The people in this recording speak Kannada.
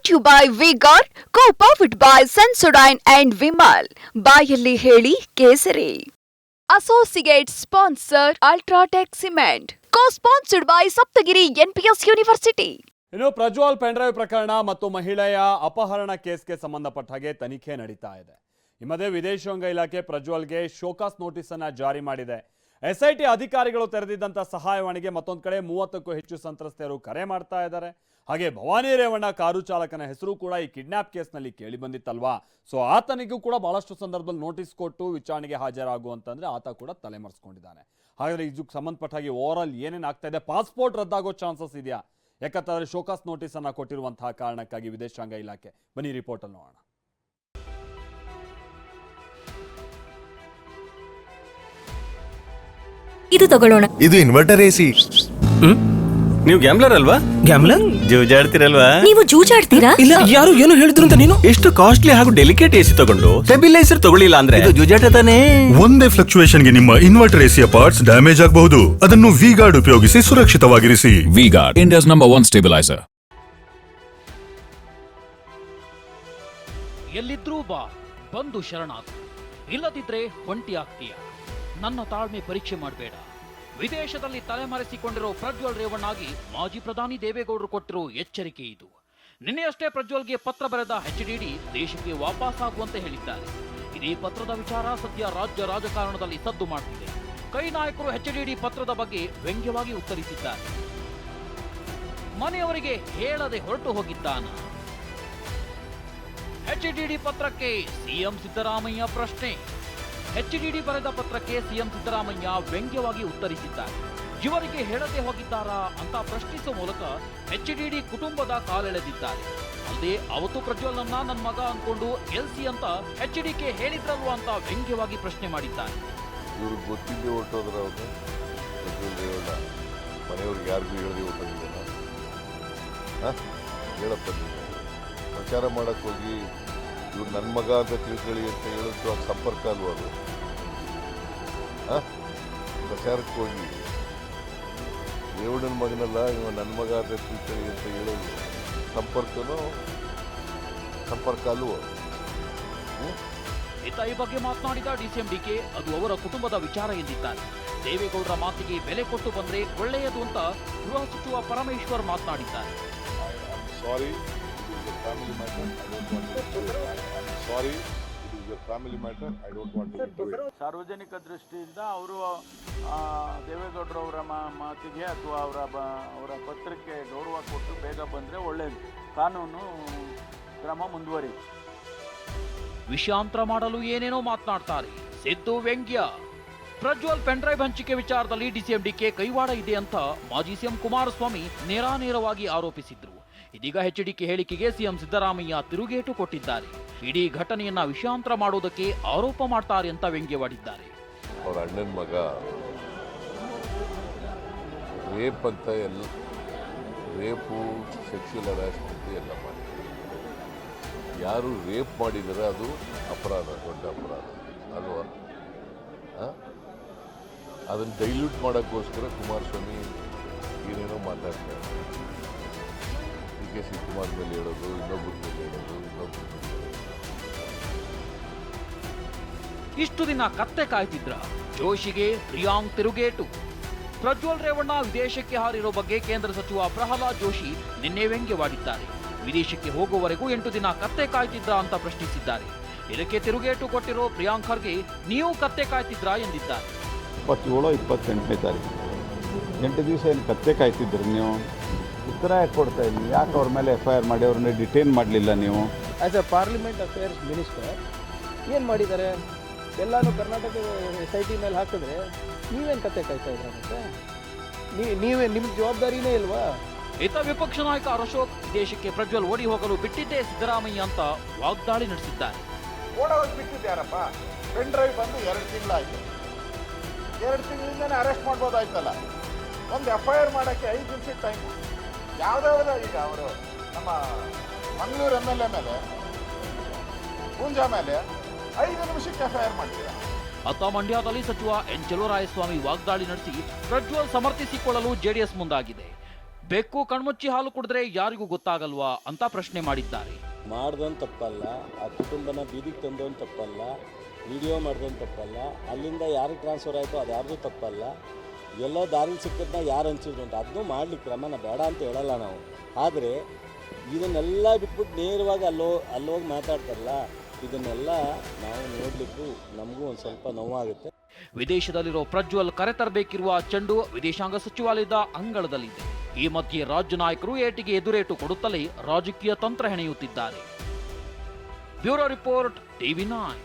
Brought you by V Guard co powered by Sensodyne and Vimal ಬಾಯಲ್ಲಿ ಹೇಳಿ ಕೇಸರಿ. Associate sponsor UltraTech cement co sponsored by Saptagiri NPS university ಇನ್ನು ಪ್ರಜ್ವಲ್ ಪೆಂಡ್ರೈವ್ ಪ್ರಕರಣ ಮತ್ತು ಮಹಿಳೆಯ ಅಪಹರಣ ಕೇಸ್ಗೆ ಸಂಬಂಧಪಟ್ಟ ಹಾಗೆ ತನಿಖೆ ನಡೀತಾ ಇದೆ. ಮಧ್ಯೆ ವಿದೇಶಾಂಗ ಇಲಾಖೆ ಪ್ರಜ್ವಲ್ಗೆ ಶೋಕಾಸ್ ನೋಟಿಸ್ ಅನ್ನ ಜಾರಿ ಮಾಡಿದೆ. ಎಸ್ಐಟಿ ಅಧಿಕಾರಿಗಳು ತೆರೆದಿದ್ದಂಥ ಸಹಾಯವಾಣಿಗೆ ಮತ್ತೊಂದು ಕಡೆ ಮೂವತ್ತಕ್ಕೂ ಹೆಚ್ಚು ಸಂತ್ರಸ್ತೆಯರು ಕರೆ ಮಾಡ್ತಾ ಇದ್ದಾರೆ. ಹಾಗೆ ಭವಾನಿ ರೇವಣ್ಣ ಕಾರು ಚಾಲಕನ ಹೆಸರು ಕೂಡ ಈ ಕಿಡ್ನಾಪ್ ಕೇಸ್ನಲ್ಲಿ ಕೇಳಿ ಬಂದಿತ್ತಲ್ವಾ? ಸೊ ಆತನಿಗೂ ಕೂಡ ಬಹಳಷ್ಟು ಸಂದರ್ಭದಲ್ಲಿ ನೋಟಿಸ್ ಕೊಟ್ಟು ವಿಚಾರಣೆಗೆ ಹಾಜರಾಗುವಂತಂದ್ರೆ ಆತ ಕೂಡ ತಲೆಮರೆಸ್ಕೊಂಡಿದ್ದಾನೆ. ಹಾಗಾದ್ರೆ ಇದಕ್ಕೆ ಸಂಬಂಧಪಟ್ಟಾಗಿ ಓವರ್ ಆಲ್ ಏನೇನು ಆಗ್ತಾ ಇದೆ? ಪಾಸ್ಪೋರ್ಟ್ ರದ್ದಾಗೋ ಚಾನ್ಸಸ್ ಇದೆಯಾ? ಯಾಕಂತಂದ್ರೆ ಶೋಕಾಸ್ ನೋಟಿಸ್ ಅನ್ನ ಕೊಟ್ಟಿರುವಂತಹ ಕಾರಣಕ್ಕಾಗಿ ವಿದೇಶಾಂಗ ಇಲಾಖೆ. ಬನ್ನಿ ರಿಪೋರ್ಟ್ ಅಲ್ಲಿ ನೋಡೋಣ. ಇದು ತಗೊಳ್ಳೋಣ. ಇದು ಇನ್ವರ್ಟರ್ ಎಸಿ ನೀವು ಗ್ಯಾಮ್ಲರ್ ಅಲ್ವಾ? ಗ್ಯಾಮ್ಲರ್ ಜೂಜಾಡ್ತಿರಲ್ವಾ? ನೀವು ಜೂಜಾಡ್ತೀರಾ? ಇಲ್ಲ ಯಾರು ಏನು ಹೇಳಿದ್ರು ಅಂತ ನೀನು? ಎಷ್ಟು ಕಾಸ್ಟ್ಲಿ ಹಾಗೂ ಡೆಲಿಕೇಟ್ ಎಸಿ ತಗೊಂಡು ಸ್ಟೆಬಿಲೈಸರ್ ತಗೊಳ್ಳಿಲ್ಲ ಅಂದ್ರೆ? ಇದು ಜೂಜಾಟ ತಾನೇ. ಒಂದೇ ಫ್ಲಕ್ಚುಯೇಷನ್ಗೆ ನಿಮ್ಮ ಇನ್ವರ್ಟರ್ ಎಸಿಯ ಪಾರ್ಟ್ಸ್ ಡ್ಯಾಮೇಜ್ ಆಗಬಹುದು. ಅದನ್ನು ವಿ ಗಾರ್ಡ್ ಉಪಯೋಗಿಸಿ ಸುರಕ್ಷಿತವಾಗಿರಿಸಿ. V Guard India's number one stabiliser ಎಲ್ಲಿದ್ರೂ ಬಾ ಬಂದು ಶರಣಾಗು. ಇಲ್ಲದಿದ್ರೆ ಒಂಟಿ ಆಗ್ತೀಯ. ನನ್ನ ತಾಳ್ಮೆ ಪರೀಕ್ಷೆ ಮಾಡಬೇಡ. ವಿದೇಶದಲ್ಲಿ ತಲೆಮರೆಸಿಕೊಂಡಿರೋ ಪ್ರಜ್ವಲ್ ರೇವಣ್ಣಾಗಿ ಮಾಜಿ ಪ್ರಧಾನಿ ದೇವೇಗೌಡರು ಕೊಟ್ಟಿರೋ ಎಚ್ಚರಿಕೆ ಇದು. ನಿನ್ನೆಯಷ್ಟೇ ಪ್ರಜ್ವಲ್ಗೆ ಪತ್ರ ಬರೆದ ಎಚ್ಡಿಡಿ ದೇಶಕ್ಕೆ ವಾಪಸ್ಸಾಗುವಂತೆ ಹೇಳಿದ್ದಾರೆ. ಇದೇ ಪತ್ರದ ವಿಚಾರ ಸದ್ಯ ರಾಜ್ಯ ರಾಜಕಾರಣದಲ್ಲಿ ಸದ್ದು ಮಾಡುತ್ತಿದೆ ಕೈ ನಾಯಕರು ಎಚ್ಡಿಡಿ ಪತ್ರದ ಬಗ್ಗೆ ವ್ಯಂಗ್ಯವಾಗಿ ಉತ್ತರಿಸಿದ್ದಾರೆ. ಮನೆಯವರಿಗೆ ಹೇಳದೆ ಹೊರಟು ಹೋಗಿದ್ದಾನ. ಎಚ್ಡಿಡಿ ಪತ್ರಕ್ಕೆ ಸಿಎಂ ಸಿದ್ದರಾಮಯ್ಯ ಪ್ರಶ್ನೆ. ಎಚ್ಡಿಡಿ ಬರೆದ ಪತ್ರಕ್ಕೆ ಸಿಎಂ ಸಿದ್ದರಾಮಯ್ಯ ವ್ಯಂಗ್ಯವಾಗಿ ಉತ್ತರಿಸಿದ್ದಾರೆ. ಇವರಿಗೆ ಹೇಳದೆ ಹೋಗಿದ್ದಾರಾ ಅಂತ ಪ್ರಶ್ನಿಸುವ ಮೂಲಕ ಎಚ್ಡಿಡಿ ಕುಟುಂಬದ ಕಾಲೆಳೆದಿದ್ದಾರೆ. ಅಲ್ಲದೆ ಅವತ್ತು ಪ್ರಜ್ವಲ್ನನ್ನ ನನ್ನ ಮಗ ಅಂದ್ಕೊಂಡು ಎಲ್ಸಿ ಅಂತ ಎಚ್ಡಿಕೆ ಹೇಳಿದ್ರಲ್ವಾ ಅಂತ ವ್ಯಂಗ್ಯವಾಗಿ ಪ್ರಶ್ನೆ ಮಾಡಿದ್ದಾರೆ. ಇವ್ರಿಗೆ ಗೊತ್ತಿದ್ದೇ ಹೊರಟೋದ್ರ ಅವರು. ಮನೆಯವ್ರಿಗೆ ಯಾರಿಗೂ ಹೇಳದೆ ಹೇಳಪ್ಪ ಪ್ರಚಾರ ಮಾಡಕ್ಕೆ ಹೋಗಿ ಇವ್ರು ನನ್ನ ಮಗ ಅಂತ ತಿಳ್ಕೊಳ್ಳಿ ಅಂತ ಹೇಳೋದು ಅದು ಸಂಪರ್ಕ ಅಲ್ವಾ ಅದು? ಪ್ರಚಾರಕ್ಕೆ ಹೋಗಿ. ದೇವಣ್ಣನ ಮಗನಲ್ಲ ಇವ ನನ್ನ ಮಗ ಅಂತ ತಿಳ್ಕೊಳ್ಳಿ ಅಂತ ಹೇಳೋದು. ಸಂಪರ್ಕನೂ? ಸಂಪರ್ಕ ಅಲ್ವ? ಇತ್ತ ಈ ಬಗ್ಗೆ ಮಾತನಾಡಿದ ಡಿಸಿಎಂ ಡಿಕೆ ಅದು ಅವರ ಕುಟುಂಬದ ವಿಚಾರ ಎಂದಿದ್ದಾರೆ. ದೇವೇಗೌಡರ ಮಾತಿಗೆ ಬೆಲೆ ಕೊಟ್ಟು ಬಂದ್ರೆ ಒಳ್ಳೆಯದು ಅಂತ ಗೃಹ ಸಚಿವ ಪರಮೇಶ್ವರ್ ಮಾತನಾಡಿದ್ದಾರೆ. Sorry family matter. I family matter I do it. I'm sorry it is a family matter I don't want to do it. ಸಾರ್ವಜನಿಕ ದೃಷ್ಟಿಯಿಂದ ಅವರು ದೇವೇಗೌಡರವರ ಮಾ- ಮಾತಿಗೆ ಅಥವಾ ಅವರ ಬ ಅವರ ಪತ್ರಕ್ಕೆ ಗೌರವ ಕೊಟ್ಟು ಬೇಗ ಬಂದರೆ ಒಳ್ಳೆಯದು ಕಾನೂನು ಕ್ರಮ ಮುಂದುವರಿ ವಿಷಾಂತರ ಮಾಡಲು ಏನೇನೋ ಮಾತನಾಡ್ತಾರೆ ಸಿದ್ದು ವ್ಯಂಗ್ಯ ಪ್ರಜ್ವಲ್ ಪೆನ್ಡ್ರೈವ್ ಹಂಚಿಕೆ ವಿಚಾರದಲ್ಲಿ ಡಿಸಿಎಂಡಿಕೆ ಕೈವಾಡ ಇದೆ ಅಂತ ಮಾಜಿ ಸಿಎಂ ಕುಮಾರಸ್ವಾಮಿ ನೇರಾನೇರವಾಗಿ ಆರೋಪಿಸಿದ್ರು ಇದೀಗ ಎಚ್ಡಿಕೆ ಹೇಳಿಕೆಗೆ ಸಿಎಂ ಸಿದ್ದರಾಮಯ್ಯ ತಿರುಗೇಟು ಕೊಟ್ಟಿದ್ದಾರೆ. ಇಡೀ ಘಟನೆಯನ್ನ ವಿಷಾಂತರ ಮಾಡುವುದಕ್ಕೆ ಆರೋಪ ಮಾಡ್ತಾರೆ ಅಂತ ವ್ಯಂಗ್ಯವಾಡಿದ್ದಾರೆ. ಅವ್ರ ಅಣ್ಣನ ಮಗ, ರೇಪ್ ಅಂತ ಎಲ್ಲ, ರೇಪು ಸೆಕ್ಸುವಲ್ ಹರಾಸ್ಮೆಂಟ್ ಎಲ್ಲ ಮಾಡಿ ಯಾರು ರೇಪ್ ಮಾಡಿದರೆ ಅದು ಅಪರಾಧ, ದೊಡ್ಡ ಅಪರಾಧ, ಅಲ್ವಾ? ಅದನ್ನು ಡೈಲ್ಯೂಟ್ ಮಾಡೋಕ್ಕೋಸ್ಕರ ಕುಮಾರಸ್ವಾಮಿ ಏನೇನೋ ಮಾತಾಡ್ತಾರೆ ಕೆ ಶಿವಕುಮಾರ್ ಮೇಲೆ ಹೇಳೋದು ಇನ್ನೊಬ್ಬರ ಮೇಲೆ ಹೇಳೋದು ಇನ್ನೊಬ್ಬರ ಮೇಲೆ ಹೇಳೋದು. ಇಷ್ಟು ದಿನ ಕತ್ತೆ ಕಾಯ್ತಿದ್ರ? ಜೋಶಿಗೆ ಪ್ರಿಯಾಂಕ್ ತಿರುಗೇಟು. ಪ್ರಜ್ವಲ್ ರೇವಣ್ಣ ವಿದೇಶಕ್ಕೆ ಹಾರಿರೋ ಬಗ್ಗೆ ಕೇಂದ್ರ ಸಚಿವ ಪ್ರಹ್ಲಾದ್ ಜೋಶಿ ನಿನ್ನೆ ವ್ಯಂಗ್ಯವಾಡಿದ್ದಾರೆ ವಿದೇಶಕ್ಕೆ ಹೋಗುವವರೆಗೂ ಎಂಟು ದಿನ ಕತ್ತೆ ಕಾಯ್ತಿದ್ರ ಅಂತ ಪ್ರಶ್ನಿಸಿದ್ದಾರೆ. ಇದಕ್ಕೆ ತಿರುಗೇಟು ಕೊಟ್ಟಿರೋ ಪ್ರಿಯಾಂಕ್ ಖರ್ಗೆ ನೀವು ಕತ್ತೆ ಕಾಯ್ತಿದ್ರಾ? ಎಂದಿದ್ದಾರೆ. ಇಪ್ಪತ್ತೇಳು ಇಪ್ಪತ್ತೆಂಟನೇ ತಾರೀಕು. ಎಂಟು ದಿವಸ ಏನು ಕತ್ತೆ ಕಾಯ್ತಿದ್ರು ನೀವು? ಉತ್ತರ ಯಾಕೆ ಕೊಡ್ತಾ ಇದ್ದೀನಿ. ಯಾಕೆ ಅವ್ರ ಮೇಲೆ ಎಫ್ ಐ ಆರ್ ಮಾಡಿ ಅವ್ರನ್ನ ಡಿಟೈನ್ ಮಾಡಲಿಲ್ಲ ನೀವು? As a parliament affairs minister ಏನು ಮಾಡಿದ್ದಾರೆ? ಎಲ್ಲರೂ ಕರ್ನಾಟಕ ಎಸ್ ಐ ಟಿ ಮೇಲೆ ಹಾಕಿದ್ರೆ ನೀವೇನು ಕತೆ ಕಾಯ್ತಾ ಇದ್ರ ಮತ್ತೆ? ನೀ- ನೀವೇ ನಿಮ್ಮ ಜವಾಬ್ದಾರಿನೇ ಇಲ್ವಾ? ಇತ ವಿಪಕ್ಷ ನಾಯಕ ಅಶೋಕ್ ದೇಶಕ್ಕೆ ಪ್ರಜ್ವಲ್ ಓಡಿ ಹೋಗಲು ಬಿಟ್ಟಿದ್ದೇ ಸಿದ್ದರಾಮಯ್ಯ ಅಂತ ವಾಗ್ದಾಳಿ ನಡೆಸಿದ್ದಾರೆ. ಓಡೋಗಿ ಬಿಟ್ಟಿದ್ಯಾರಪ್ಪ ಪೆನ್ ಡ್ರೈವ್ ಬಂದು ಎರಡು ತಿಂಗಳಾಯ್ತು. ಎರಡು ತಿಂಗಳಿಂದನೇ ಅರೆಸ್ಟ್ ಮಾಡ್ಬೋದಾಯ್ತಲ್ಲ. ಒಂದು ಎಫ್ ಐ ಆರ್ ಮಾಡೋಕ್ಕೆ ಐದು ನಿಮಿಷ ಟೈಮ್ ಯಾವುದಾದ್ರು ಈಗ ಅವರು ನಮ್ಮ ಮಂಗಳೂರು ಎಂ ಎಲ್ ಎ ಮೇಲೆ ಪೂಂಜಾ ಮೇಲೆ ಐದು ನಿಮಿಷಕ್ಕೆ ಎಫ್ ಐ ಆರ್ ಮಾಡ್ತೀರಾ ಅತ್ತ ಮಂಡ್ಯದಲ್ಲಿ ಸಚಿವ ಎನ್ ಚಲುವರಾಯಸ್ವಾಮಿ ವಾಗ್ದಾಳಿ ನಡೆಸಿ ಪ್ರಜ್ವಲ್ ಸಮರ್ಥಿಸಿಕೊಳ್ಳಲು ಜೆಡಿಎಸ್ ಮುಂದಾಗಿದೆ. ಬೆಕ್ಕು ಕಣ್ಮುಚ್ಚಿ ಹಾಲು ಕುಡಿದ್ರೆ ಯಾರಿಗೂ ಗೊತ್ತಾಗಲ್ವಾ ಅಂತ ಪ್ರಶ್ನೆ ಮಾಡಿದ್ದಾರೆ. ಮಾಡ್ದಂತ ತಪ್ಪಲ್ಲ ಆ ಕುಟುಂಬನ ಬೀದಿಗೆ ತಂದೋನ್ ತಪ್ಪಲ್ಲ ವಿಡಿಯೋ ಮಾಡ್ದೋನ್ ತಪ್ಪಲ್ಲ ಅಲ್ಲಿಂದ ಯಾರಿಗೆ ಟ್ರಾನ್ಸ್ಫರ್ ಆಯಿತು ಅದು ಯಾರ್ದು ತಪ್ಪಲ್ಲ. ಎಲ್ಲೋ ದಾರಿ ಸಿಕ್ಕದನ್ನ ಯಾರು ಹಂಚಿದ್ರು ಅಂತ. ಅದನ್ನೂ ಮಾಡ್ಲಿಕ್ಕೆ ಕ್ರಮನ ಬೇಡ ಅಂತ ಹೇಳಲ್ಲ ನಾವು. ಆದರೆ ಇದನ್ನೆಲ್ಲ ಬಿಟ್ಬಿಟ್ಟು ನೇರವಾಗಿ ಅಲ್ಲೋ, ಅಲ್ಲೋಗಿ ಮಾತಾಡ್ತಾರಲ್ಲ, ಇದನ್ನೆಲ್ಲ ನಾವು ನೋಡಲಿಕ್ಕೂ ನಮಗೂ ಒಂದು ಸ್ವಲ್ಪ ನೋವಾಗುತ್ತೆ. ವಿದೇಶದಲ್ಲಿರೋ ಪ್ರಜ್ವಲ್ ಕರೆತರಬೇಕಿರುವ ಚೆಂಡು ವಿದೇಶಾಂಗ ಸಚಿವಾಲಯದ ಅಂಗಳದಲ್ಲಿದೆ. ಈ ಮಧ್ಯೆ ರಾಜ್ಯ ನಾಯಕರು ಏಟಿಗೆ ಎದುರೇಟು ಕೊಡುತ್ತಲೇ ರಾಜಕೀಯ ತಂತ್ರ ಹೆಣೆಯುತ್ತಿದ್ದಾರೆ. Bureau report TV nine.